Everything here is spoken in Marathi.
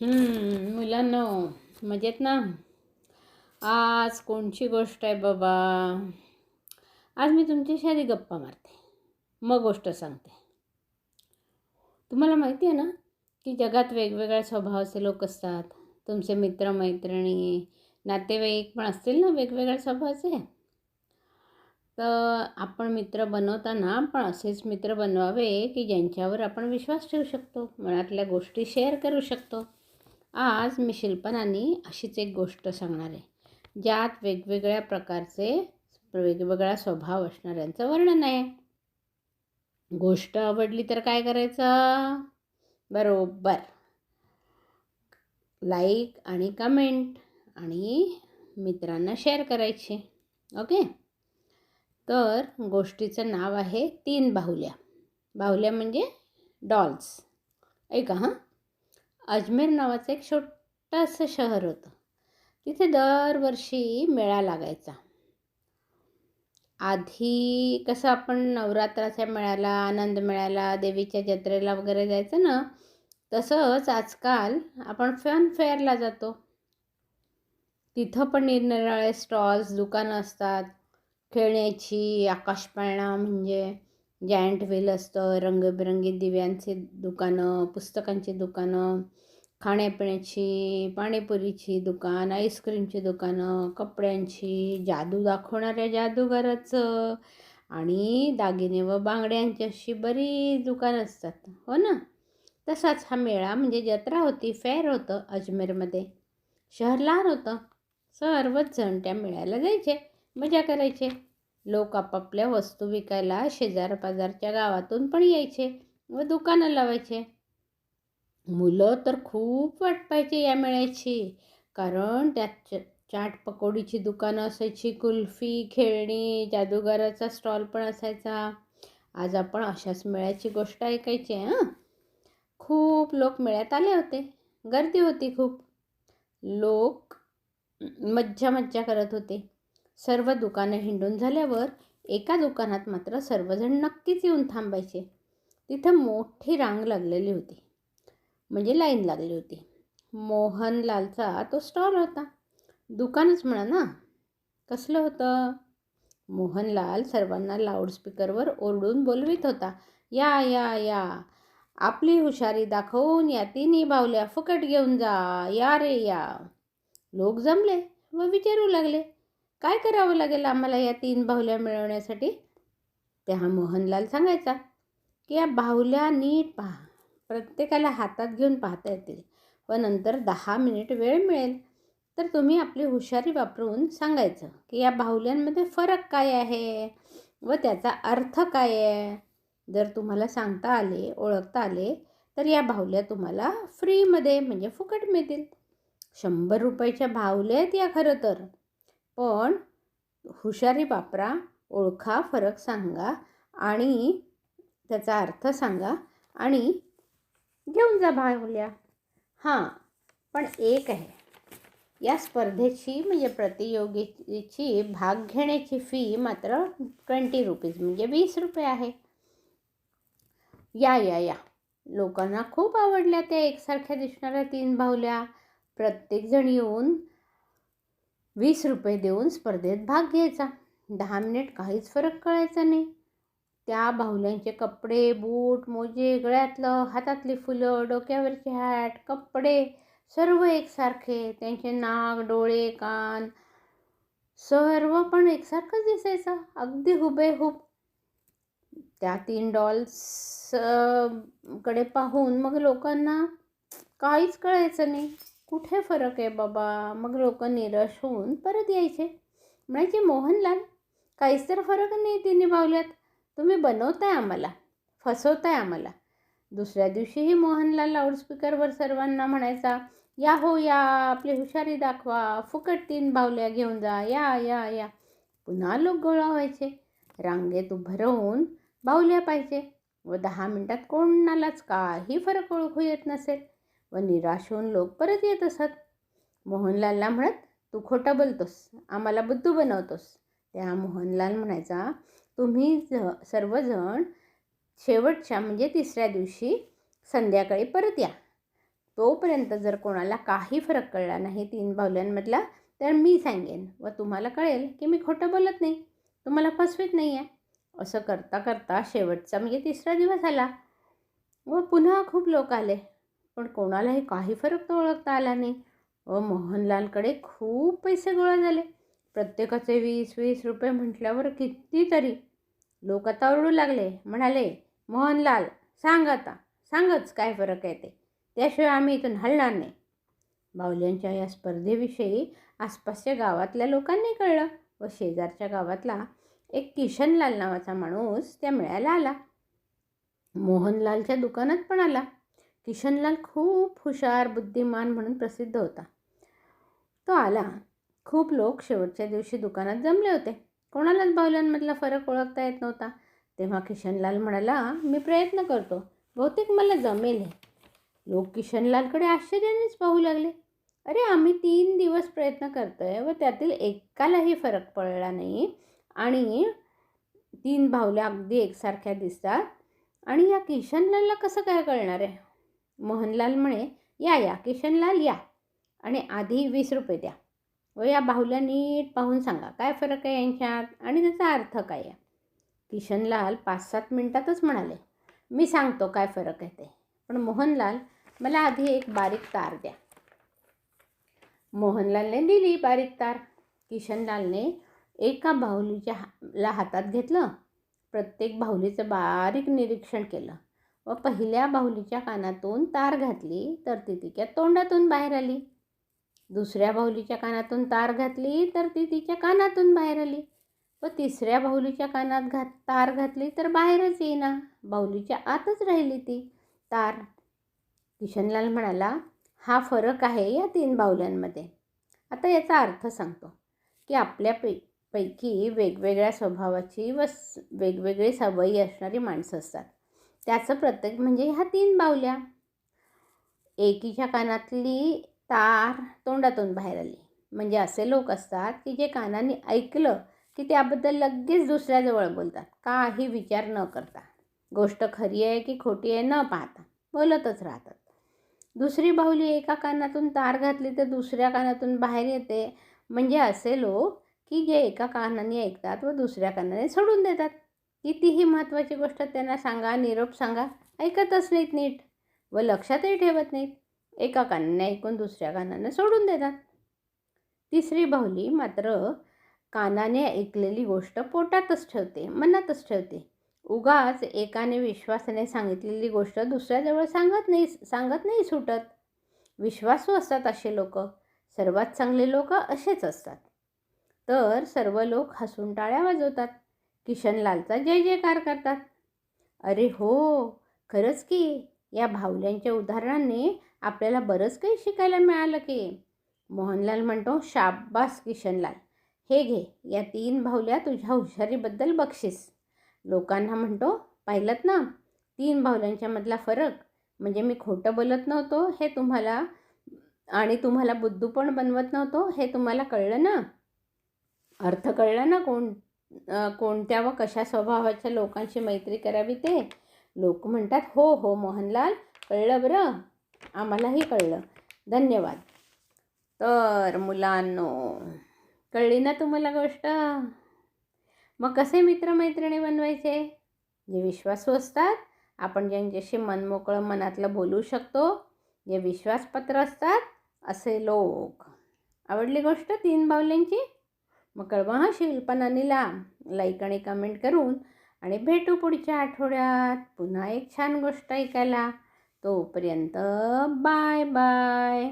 मुलांना मुलांनो मजेत ना? आज कोणची गोष्ट आहे बाबा? आज मी तुमच्याशी आधी गप्पा मारते. मग गोष्ट सांगते. तुम्हाला माहिती आहे ना की जगात वेगवेगळ्या स्वभावाचे लोक असतात. तुमचे मित्रमैत्रिणी नातेवाईक पण असतील ना वेगवेगळ्या स्वभावाचे. तर आपण मित्र बनवताना पण असेच मित्र बनवावे की ज्यांच्यावर आपण विश्वास ठेवू शकतो मनातल्या गोष्टी शेअर करू शकतो. आज मी शिल्पनानी अशीच एक गोष्ट सांगणार आहे. ज्यात वेगवेगळ्या प्रकारचे वेगवेगळा स्वभाव असणाऱ्यांचं वर्णन आहे. गोष्ट आवडली तर काय करायचं? बरोबर. लाईक आणि कमेंट आणि मित्रांना शेअर करायचे. ओके तर गोष्टीचं नाव आहे तीन बाहुल्या. बाहुल्या म्हणजे डॉल्स ऐका हां? अजमेर नावाचं एक छोटंसं शहर होतं. तिथे दरवर्षी मेळा लागायचा. आधी कसं आपण नवरात्राच्या मेळ्याला आनंद मेळ्याला देवीच्या जत्रेला वगैरे जायचं ना तसंच आजकाल आपण फन फेअरला जातो. तिथं पण निरनिराळे स्टॉल्स दुकानं असतात. खेळण्याची आकाशपाळणा म्हणजे जायंट व्हील असतं रंगबिरंगी दिव्यांचे दुकानं पुस्तकांची दुकानं खाण्यापिण्याची पाणीपुरीची दुकान आईस्क्रीमची दुकानं कपड्यांची जादू दाखवणाऱ्या जादूगाराचं आणि दागिने व बांगड्यांची अशी बरीच दुकानं असतात. हो ना? तसाच हा मेळा म्हणजे जत्रा होती फेअर होतं अजमेरमध्ये. शहर लहान होतं. सर्वच जण त्या मेळ्याला जायचे मजा करायचे. लोक आपापल्या वस्तू विकायला शेजारपाजारच्या गावातून पण यायचे व दुकानं लावायचे. मुलं तर खूप वाट या मेळ्याची कारण त्यात च चाट पकोडीची दुकानं असायची कुल्फी खेळणी जादूगाराचा स्टॉल पण असायचा. आज आपण अशाच मेळ्याची गोष्ट ऐकायची हां? खूप लोक मेळ्यात आले होते. गर्दी होती खूप. लोक मज्जा मज्जा करत होते. सर्व दुकानं हिंडून झाल्यावर एका दुकानात मात्र सर्वजण नक्कीच येऊन थांबायचे. तिथं मोठी रांग लागलेली होती. म्हणजे लाईन लागली होती. मोहनलालचा तो स्टॉल होता. दुकानच म्हणा ना. कसलं होतं? मोहनलाल सर्वांना लाऊडस्पीकरवर ओरडून बोलवित होता. या या या. आपली हुशारी दाखवून या तिन्ही बावल्या फुकट घेऊन जा. या रे या. लोक जमले व विचारू लागले. काय करावं लागेल आम्हाला या तीन बाहुल्या मिळवण्यासाठी? तेव्हा मोहनलाल सांगायचा की या बाहुल्या नीट पहा. प्रत्येकाला हातात घेऊन पाहता येतील. व नंतर दहा मिनिट वेळ मिळेल. तर तुम्ही आपली हुशारी वापरून सांगायचं की या बाहुल्यांमध्ये फरक काय आहे? व त्याचा अर्थ काय आहे? जर तुम्हाला सांगता आले ओळखता आले तर या बाहुल्या तुम्हाला फ्रीमध्ये म्हणजे फुकट मिळतील. शंभर रुपयाच्या बाहुल्या आहेत या खरं तर. पण हुशारी वापरा ओळखा फरक सांगा आणि त्याचा अर्थ सांगा आणि घेऊन जा बाहुल्या. हां पण एक आहे. या स्पर्धेची म्हणजे प्रतियोगितेची भाग घेण्याची फी मात्र ट्वेंटी रुपीज म्हणजे वीस रुपये आहे. या या या. लोकांना खूप आवडल्या त्या एकसारख्या दिसणाऱ्या तीन बाहुल्या. प्रत्येकजण येऊन वीस रुपये देऊन स्पर्धेत भाग घ्यायचा. दहा मिनिट काहीच फरक कळायचा नाही. त्या बाहुल्यांचे कपडे बूट मोजे गळ्यातलं हातातली फुलं डोक्यावरचे हॅट कपडे सर्व एकसारखे. त्यांचे नाक डोळे कान सर्व पण एकसारखंच दिसायचं. अगदी हुबेहूब. त्या तीन डॉल्सकडे पाहून मग लोकांना काहीच कळायचं नाही. कुठे फरक आहे बाबा? मग लोक निराश होऊन परत यायचे. म्हणायचे मोहनलाल काहीच तर फरक नाही तिने बावल्यात. तुम्ही बनवताय आम्हाला फसवताय आम्हाला. दुसऱ्या दिवशीही मोहनलाल लाऊडस्पीकरवर सर्वांना म्हणायचा या हो या आपली हुशारी दाखवा. फुकट तीन बावल्या घेऊन जा. या या या. पुन्हा लोक गोळा व्हायचे. रांगेत उभं राहून बाहुल्या पाहिजे. व दहा मिनटात कोणालाच काही फरक ओळखू येत नसेल. व निराश होऊन लोक परत येत असत. मोहनलालला म्हणत तू खोटा बोलतोस. आम्हाला बुद्धू बनवतोस. त्या मोहनलाल म्हणायचा तुम्ही ज सर्वजण शेवटच्या म्हणजे तिसऱ्या दिवशी संध्याकाळी परत या. तोपर्यंत जर कोणाला काही फरक कळला नाही तीन बाहुल्यांमधला तर मी सांगेन व तुम्हाला कळेल की मी खोटं बोलत नाही. तुम्हाला फसवीत नाही आहे असं करता करता शेवटचा म्हणजे तिसरा दिवस आला व पुन्हा खूप लोक आले. पण कोणालाही काही फरक तो ओळखता आला नाही. व मोहनलालकडे खूप पैसे गोळा झाले. प्रत्येकाचे वीस वीस रुपये म्हटल्यावर कितीतरी लोक आता ओरडू लागले. म्हणाले मोहनलाल सांग आता सांगच काय फरक आहे ते. त्याशिवाय आम्ही इथून हलणार नाही. बाहुल्यांच्या या स्पर्धेविषयी आसपासच्या गावातल्या लोकांनी कळलं व शेजारच्या गावातला एक किशनलाल नावाचा माणूस त्या मेळ्याला आला. मोहनलालच्या दुकानात पण आला. किशनलाल खूप हुशार बुद्धिमान म्हणून प्रसिद्ध होता. तो आला. खूप लोक शेवटच्या दिवशी दुकानात जमले होते. कोणालाच बाहुल्यांमधला फरक ओळखता येत नव्हता. तेव्हा किशनलाल म्हणाला मी प्रयत्न करतो. बहुतेक मला जमेल हे. लोक किशनलालकडे आश्चर्यानेच पाहू लागले. अरे आम्ही तीन दिवस प्रयत्न करतो आहे व त्यातील एकालाही फरक पडला नाही आणि तीन बाहुल्या अगदी एकसारख्या दिसतात. आणि या किशनलालला कसं काय कळणार आहे? मोहनलाल म्हणे या या किशनलाल या आणि आधी वीस रुपये द्या. व या बाहुल्या नीट पाहून सांगा काय फरक आहे यांच्यात आणि त्याचा अर्थ काय आहे? किशनलाल पाच सात मिनटातच म्हणाले मी सांगतो काय फरक आहे ते. पण मोहनलाल मला आधी एक बारीक तार द्या. मोहनलालने दिली बारीक तार. किशनलालने एका बाहुलीच्या ला हातात घेतलं. प्रत्येक बाहुलीचं बारीक निरीक्षण केलं. व पहिल्या बाहुलीच्या कानातून तार घातली तर ती तिच्या तोंडातून बाहेर आली. दुसऱ्या बाहुलीच्या कानातून तार घातली तर ती तिच्या कानातून बाहेर आली. व तिसऱ्या बाहुलीच्या कानात घात तार घातली तर बाहेरच येईना. बाहुलीच्या आतच राहिली ती. तार किशनलाल म्हणाला हा फरक आहे या तीन बाहुल्यांमध्ये. आता याचा अर्थ सांगतो की आपल्या पै पैकी वेगवेगळ्या स्वभावाची व वेगवेगळी सवयी असणारी माणसं असतात. त्याचं प्रत्येक म्हणजे ह्या तीन बावल्या. एकीच्या कानातली तार तोंडातून बाहेर आली. म्हणजे असे लोक असतात की जे कानाने ऐकलं की त्याबद्दल लगेच दुसऱ्याजवळ बोलतात. काही विचार न करता. गोष्ट खरी आहे की खोटी आहे न पाहता. बोलतच राहतात. दुसरी बाहुली एका कानातून तार घातली तर दुसऱ्या कानातून बाहेर येते. म्हणजे असे लोक की जे एका कानाने ऐकतात व दुसऱ्या कानाने सोडून देतात. कितीही महत्त्वाची गोष्ट त्यांना सांगा निरोप सांगा ऐकतच नाहीत नीट व लक्षातही ठेवत नाहीत. एका कानाने ऐकून दुसऱ्या कानानं सोडून देतात. तिसरी बाहुली मात्र कानाने ऐकलेली गोष्ट पोटातच ठेवते मनातच ठेवते. उगाच एकाने विश्वासाने सांगितलेली गोष्ट दुसऱ्याजवळ सांगत नाही सांगत नाही सुटत. विश्वासू असतात असे लोक सर्वात चांगले लोक असेच असतात. तर सर्व लोक हसून टाळ्या वाजवतात. किशनलालचा जय जयकार करतात. अरे हो खरंच की. या भावल्यांच्या उदाहरणाने आपल्याला बरंच काही शिकायला मिळालं की. मोहनलाल म्हणतो शाब्बास किशनलाल. हे घे या तीन भावल्या तुझ्या हुशारीबद्दल बक्षीस. लोकांना म्हणतो पाहिलं ना तीन भावल्यांच्यामधला फरक. म्हणजे मी खोटं बोलत नव्हतो हे तुम्हाला आणि तुम्हाला बुद्धू पण बनवत नव्हतो हे तुम्हाला कळलं ना? अर्थ कळला ना कोण? कोणत्या व कशा स्वभावाच्या लोकांशी मैत्री करावी ते? लोक म्हणतात हो हो मोहनलाल कळलं बरं? आम्हालाही कळलं. धन्यवाद. तर मुलांनो कळली ना तुम्हाला गोष्ट? मग कसे मित्रमैत्रिणी बनवायचे? जे विश्वासू असतात आपण ज्यांच्याशी मनमोकळं मनातलं बोलू शकतो जे विश्वासपत्र असतात असे लोक. आवडली गोष्ट तीन बावल्यांची मग कळवा हा शिल्पना नीला लाईक आणि कमेंट करून आणि भेटू पुढच्या आठवड्यात. पुन्हा एक छान गोष्ट ऐकायला. तोपर्यंत बाय बाय